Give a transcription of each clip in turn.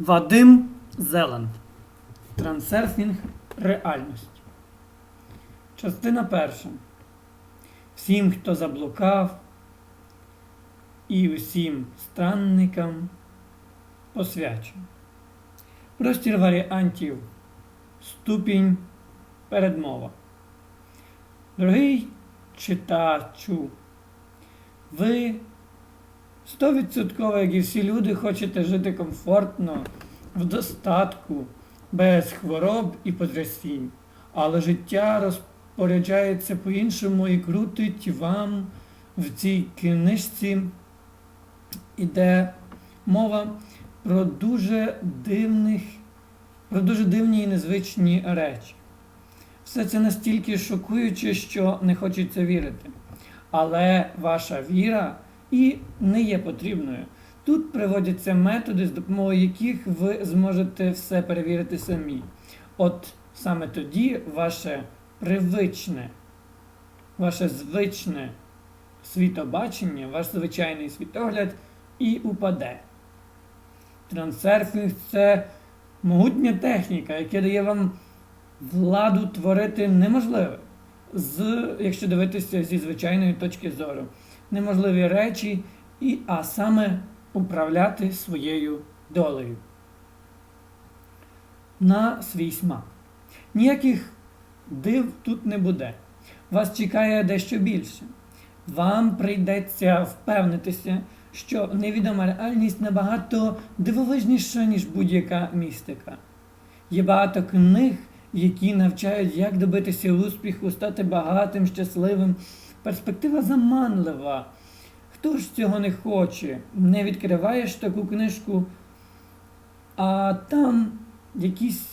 Вадим Зеланд. Трансерфінг реальності. Частина перша. Всім, хто заблукав, і усім странникам посвячую. Простір варіантів. Ступінь передмова. Дорогий читачу, ви стовідсотково, як і всі люди, хочете жити комфортно, в достатку, без хвороб і потрясінь. Але життя розпоряджається по-іншому і крутить вам в цій книжці іде мова про дуже дивних, про дуже дивні і незвичні речі. Все це настільки шокуюче, що не хочеться вірити. Але ваша віра і не є потрібною. Тут приводяться методи, з допомогою яких ви зможете все перевірити самі. От саме тоді ваше привичне, ваше звичне світобачення, ваш звичайний світогляд і упаде. Трансерфінг це могутня техніка, яка дає вам владу творити неможливе, з, якщо дивитися зі звичайної точки зору. Неможливі речі, і, а саме управляти своєю долею. На свій смак. Ніяких див тут не буде. Вас чекає дещо більше. Вам прийдеться впевнитися, що невідома реальність набагато дивовижніша, ніж будь-яка містика. Є багато книг, які навчають, як добитися успіху, стати багатим, щасливим. Перспектива заманлива. Хто ж цього не хоче? Не відкриваєш таку книжку, а там якісь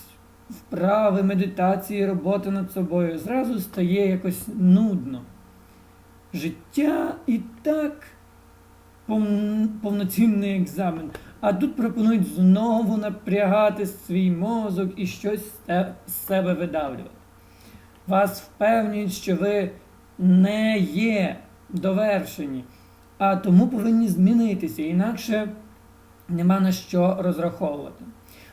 вправи, медитації, робота над собою. Зразу стає якось нудно. Життя і так повноцінний екзамен. А тут пропонують знову напрягати свій мозок і щось з себе видавлювати. Вас впевнюють, що ви не є довершені, а тому повинні змінитися, інакше нема на що розраховувати.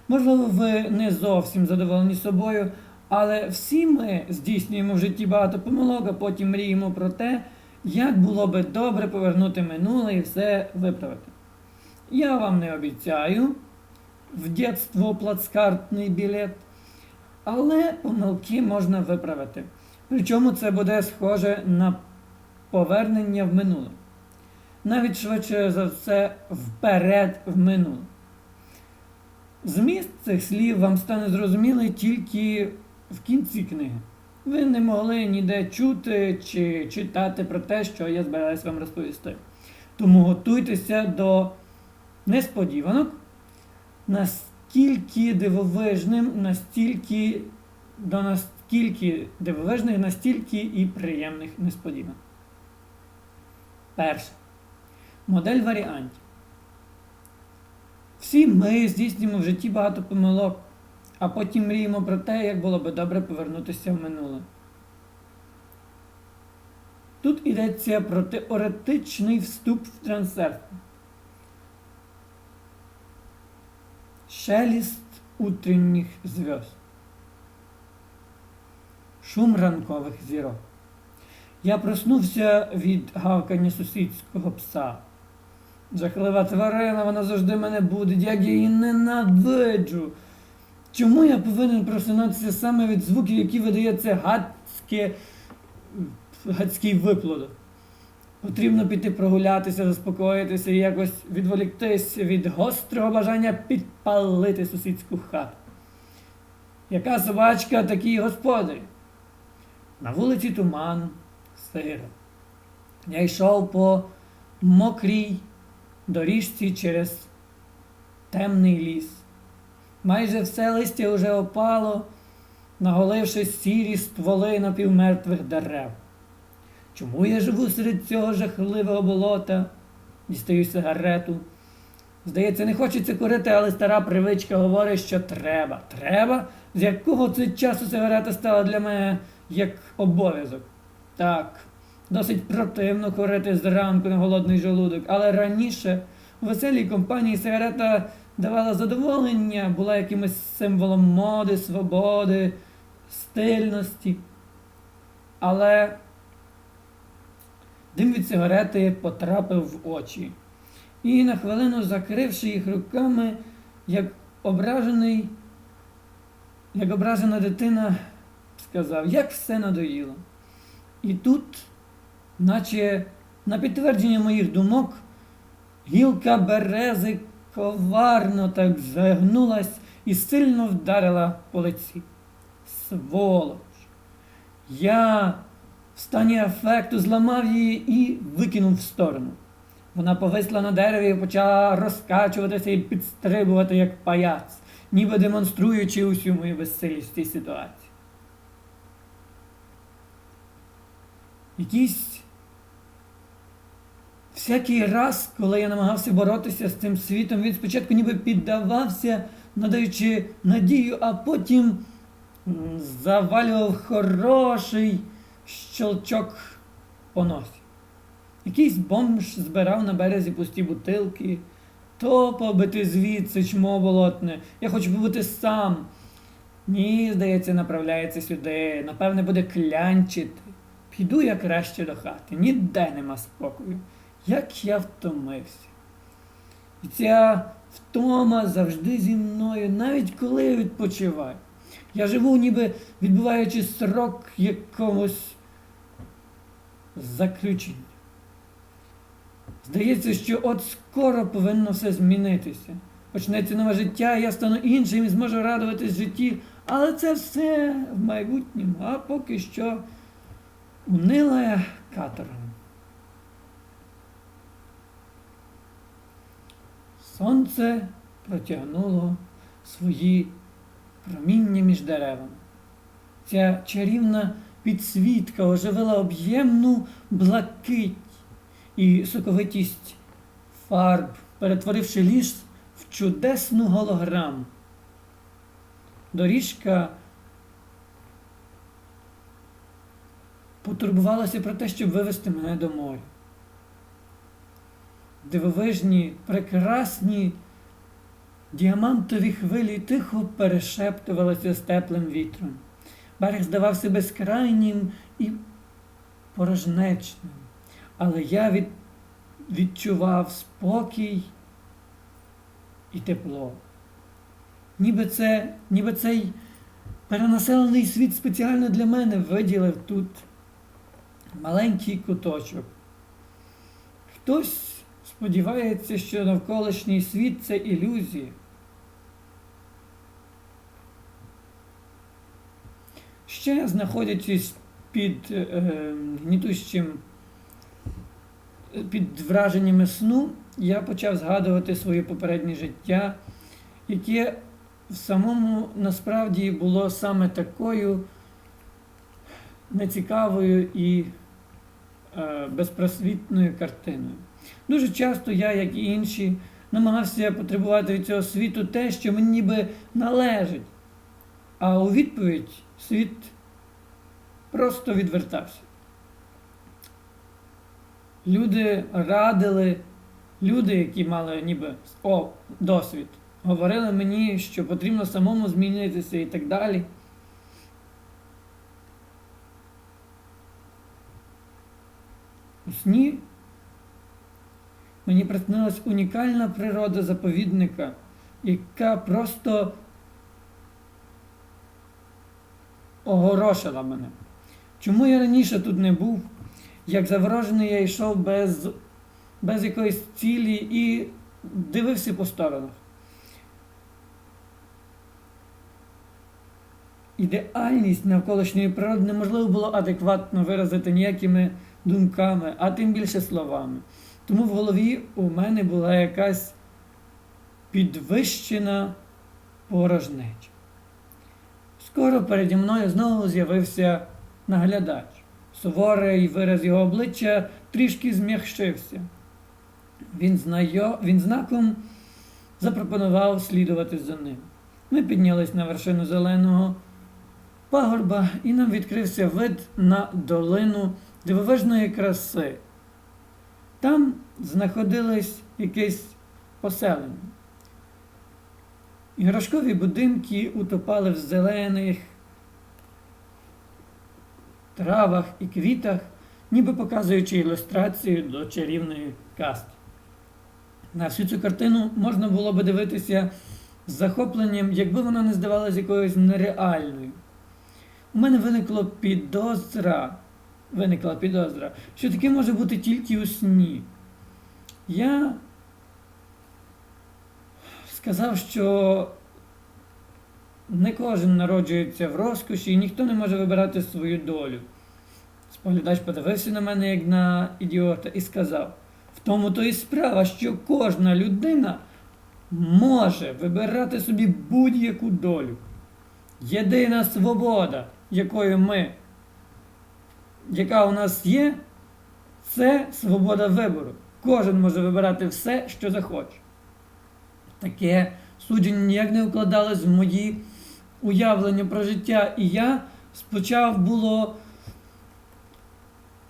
Можливо, ви не зовсім задоволені собою, але всі ми здійснюємо в житті багато помилок, а потім мріємо про те, як було би добре повернути минуле і все виправити. Я вам не обіцяю в дитинство плацкартний білет, але помилки можна виправити. Причому це буде схоже на повернення в минуле. Навіть швидше за все вперед в минуле. Зміст цих слів вам стане зрозумілий тільки в кінці книги. Ви не могли ніде чути чи читати про те, що я збираюсь вам розповісти. Тому готуйтеся до несподіванок, настільки дивовижним, настільки до настільки дивовижних, настільки і приємних несподіванок. Перше. Модель варіантів. Всі ми здійснюємо в житті багато помилок, а потім мріємо про те, як було би добре повернутися в минуле. Тут йдеться про теоретичний вступ в трансерф. Шеліст утренніх зв'язд. Шум ранкових зірок. Я проснувся від гавкання сусідського пса. Жахлива тварина, вона завжди мене буде, я її ненавиджу. Чому я повинен просинатися саме від звуків, які видає це гадське, гадський виплодок? Потрібно піти прогулятися, заспокоїтися і якось відволіктися від гострого бажання підпалити сусідську хату. Яка собачка, такий господар? На вулиці туман, сиро. Я йшов по мокрій доріжці через темний ліс. Майже все листя уже опало, наголивши сірі стволи напівмертвих дерев. Чому я живу серед цього жахливого болота? Дістаю сигарету. Здається, не хочеться курити, але стара привичка говорить, що треба. Треба? З якого це часу сигарета стала для мене як обов'язок? Так, досить противно курити зранку на голодний желудок, але раніше У веселій компанії сигарета давала задоволення, була якимось символом моди, свободи, стильності. Але дим від сигарети потрапив в очі. І на хвилину, закривши їх руками, як ображений, як ображена дитина, сказав, як все надоїло. І тут, наче на підтвердження моїх думок, гілка берези коварно так загнулась і сильно вдарила по лиці. Сволоч! Я в стані афекту зламав її і викинув в сторону. Вона повисла на дереві і почала розкачуватися і підстрибувати, як паяц, ніби демонструючи усю мою безсилість цій ситуації. Якийсь всякий раз, коли я намагався боротися з цим світом, він спочатку ніби піддавався, надаючи надію, а потім завалював хороший щелчок по носі. Якийсь бомж збирав на березі пусті бутилки, то побити звідси чмо болотне. Я хочу побути сам. Ні, здається, направляється сюди. Напевне, буде клянчити. Піду я краще до хати. Ніде нема спокою. Як я втомився. І ця втома завжди зі мною, навіть коли я відпочиваю. Я живу, ніби відбуваючи срок якогось заключення. Здається, що от скоро повинно все змінитися. Почнеться нове життя, я стану іншим і зможу радуватись житті, але це все в майбутньому, а поки що унила каторга. Сонце протягнуло свої проміння між деревами. Ця чарівна підсвітка оживила об'ємну блакить і соковитість фарб, перетворивши ліс в чудесну голограму. Доріжка потурбувалася про те, щоб вивести мене до моря. Дивовижні, прекрасні діамантові хвилі тихо перешептувалися з теплим вітром. Берег здавався безкрайнім і порожнечним, але я від, відчував спокій і тепло. Ніби, це, ніби цей перенаселений світ спеціально для мене виділив тут маленький куточок. Хтось сподівається, що навколишній світ це ілюзія. Ще знаходячись під е, гнітущим, під враженнями сну, я почав згадувати своє попереднє життя, яке в самому насправді було саме такою нецікавою і е, безпросвітною картиною. Дуже часто я, як і інші, намагався потребувати від цього світу те, що мені ніби належить. А у відповідь світ просто відвертався. Люди радили, люди, які мали ніби о, досвід, говорили мені, що потрібно самому змінитися і так далі. Сні мені приснилась унікальна природа заповідника, яка просто огорошила мене. Чому я раніше тут не був? Як заворожений я йшов без, без якоїсь цілі і дивився по сторонах. Ідеальність навколишньої природи неможливо було адекватно виразити ніякими думками, а тим більше словами. Тому в голові у мене була якась підвищена порожнеча. Скоро переді мною знову з'явився наглядач. Суворий вираз його обличчя трішки зм'якшився. Він, знайо... Він знаком запропонував слідувати за ним. Ми піднялись на вершину зеленого пагорба, і нам відкрився вид на долину дивовижної краси. Там знаходилось якесь поселення. Іграшкові будинки утопали в зелених травах і квітах, ніби показуючи ілюстрацію до чарівної казки. На всю цю картину можна було би дивитися з захопленням, якби вона не здавалася якоюсь нереальною. У мене виникло підозра, виникла підозра, що таке може бути тільки у сні. Я сказав, що не кожен народжується в розкоші і ніхто не може вибирати свою долю. Споглядач подивився на мене як на ідіота і сказав: в тому то і справа, що кожна людина може вибирати собі будь-яку долю. Єдина свобода, якою ми, яка у нас є, це свобода вибору. Кожен може вибирати все, що захоче. Таке судження ніяк не вкладалось в мої уявлення про життя, і я спочав було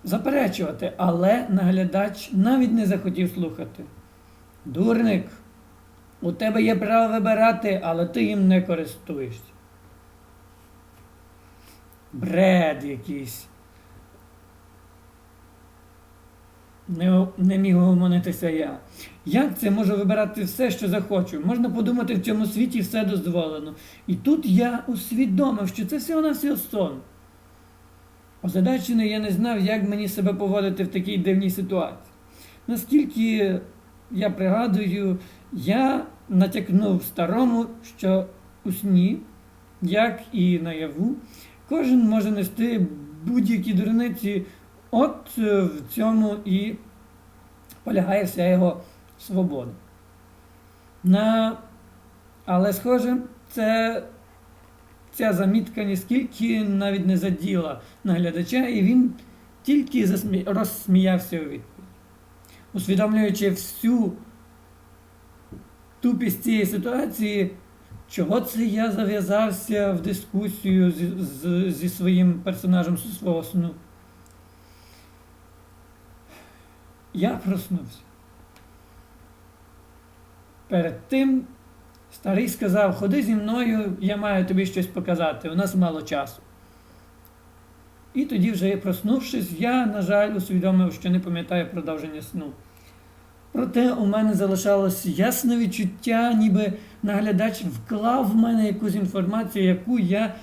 заперечувати, але наглядач навіть не захотів слухати. Дурник, у тебе є право вибирати, але ти їм не користуєшся. Бред якийсь. Не, не міг гомонитися я. Як це можу вибирати все, що захочу? Можна подумати, в цьому світі все дозволено. І тут я усвідомив, що це всього на всього сон. Озадачений я не знав, як мені себе поводити в такій дивній ситуації. Наскільки я пригадую, я натякнув старому, що у сні, як і наяву, кожен може нести будь-які дурниці, от е, в цьому і полягає вся його свобода. На... Але, схоже, це ця замітка ніскільки навіть не заділа наглядача, і він тільки засмі... розсміявся у відповідь. Усвідомлюючи всю тупість цієї ситуації, чого це я зав'язався в дискусію з, зі своїм персонажем свого сну. Я проснувся. Перед тим старий сказав, ходи зі мною, я маю тобі щось показати, у нас мало часу. І тоді, вже проснувшись, я, на жаль, усвідомив, що не пам'ятаю продовження сну. Проте у мене залишалось ясне відчуття, ніби наглядач вклав в мене якусь інформацію, яку я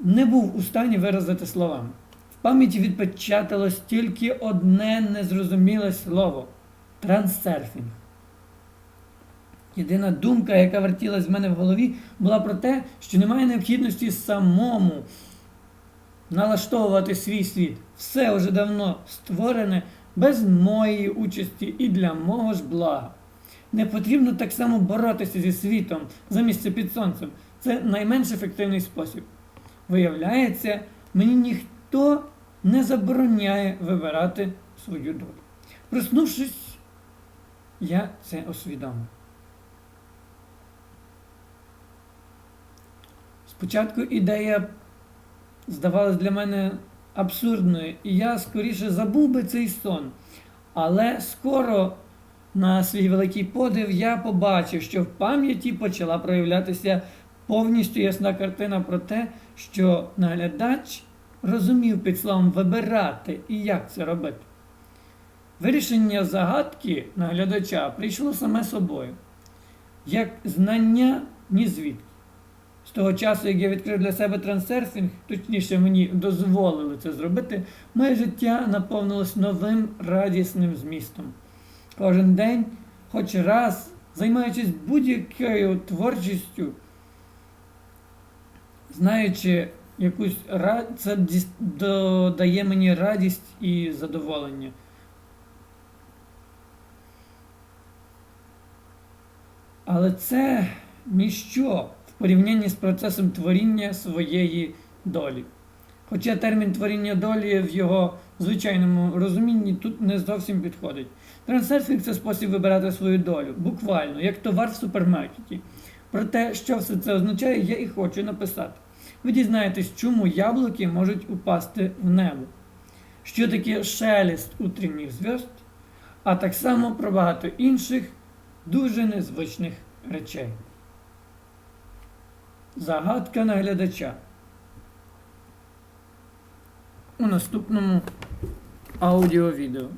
не був у стані виразити словами. Пам'яті відпечаталось тільки одне незрозуміле слово трансерфінг. Єдина думка, яка вертілась в мене в голові, була про те, що немає необхідності самому налаштовувати свій світ. Все вже давно створене без моєї участі і для мого ж блага. Не потрібно так само боротися зі світом за місце під сонцем. Це найменш ефективний спосіб. Виявляється, мені ніхто не забороняє вибирати свою долю. Проснувшись, я це усвідомив. Спочатку ідея здавалась для мене абсурдною, і я скоріше забув би цей сон. Але скоро, на свій великий подив, я побачив, що в пам'яті почала проявлятися повністю ясна картина про те, що наглядач розумів під словом вибирати і як це робити. Вирішення загадки наглядача прийшло саме собою, як знання ні звідки. З того часу, як я відкрив для себе трансерфінг, точніше мені дозволили це зробити, моє життя наповнилось новим радісним змістом. Кожен день, хоч раз, займаючись будь-якою творчістю, знаючи якусь ра... це додає мені радість і задоволення. Але це ніщо в порівнянні з процесом творіння своєї долі. Хоча термін творіння долі в його звичайному розумінні тут не зовсім підходить. Трансерфінг це спосіб вибирати свою долю, буквально, як товар в супермаркеті. Про те, що все це означає, я і хочу написати ви дізнаєтесь, чому яблуки можуть упасти в небо, що таке шеліст утренніх зв'язд, а так само про багато інших дуже незвичних речей. Загадка наглядача. У наступному аудіовідео.